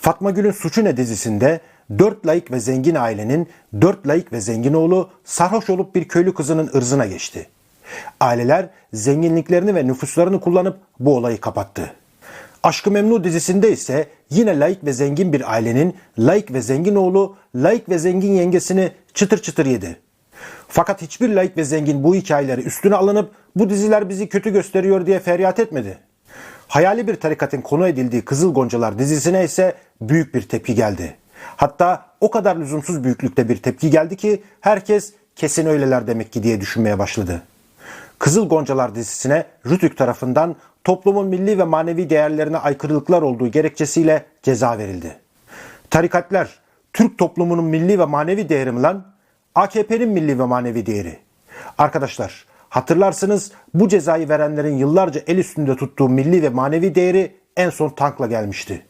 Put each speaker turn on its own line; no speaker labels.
Fatma Gül'ün Suçu Ne dizisinde dört layık ve zengin ailenin dört layık ve zengin oğlu sarhoş olup bir köylü kızının ırzına geçti. Aileler zenginliklerini ve nüfuslarını kullanıp bu olayı kapattı. Aşkı Memnu dizisinde ise yine layık ve zengin bir ailenin layık ve zengin oğlu layık ve zengin yengesini çıtır çıtır yedi. Fakat hiçbir layık ve zengin bu hikayeleri üstüne alınıp bu diziler bizi kötü gösteriyor diye feryat etmedi. Hayali bir tarikatın konu edildiği Kızıl Goncalar dizisine ise büyük bir tepki geldi. Hatta o kadar lüzumsuz büyüklükte bir tepki geldi ki herkes kesin öyleler demek ki diye düşünmeye başladı. Kızıl Goncalar dizisine Rütük tarafından toplumun milli ve manevi değerlerine aykırılıklar olduğu gerekçesiyle ceza verildi. Tarikatlar Türk toplumunun milli ve manevi değeri mi lan? AKP'nin milli ve manevi değeri. Arkadaşlar hatırlarsınız bu cezayı verenlerin yıllarca el üstünde tuttuğu milli ve manevi değeri en son tankla gelmişti.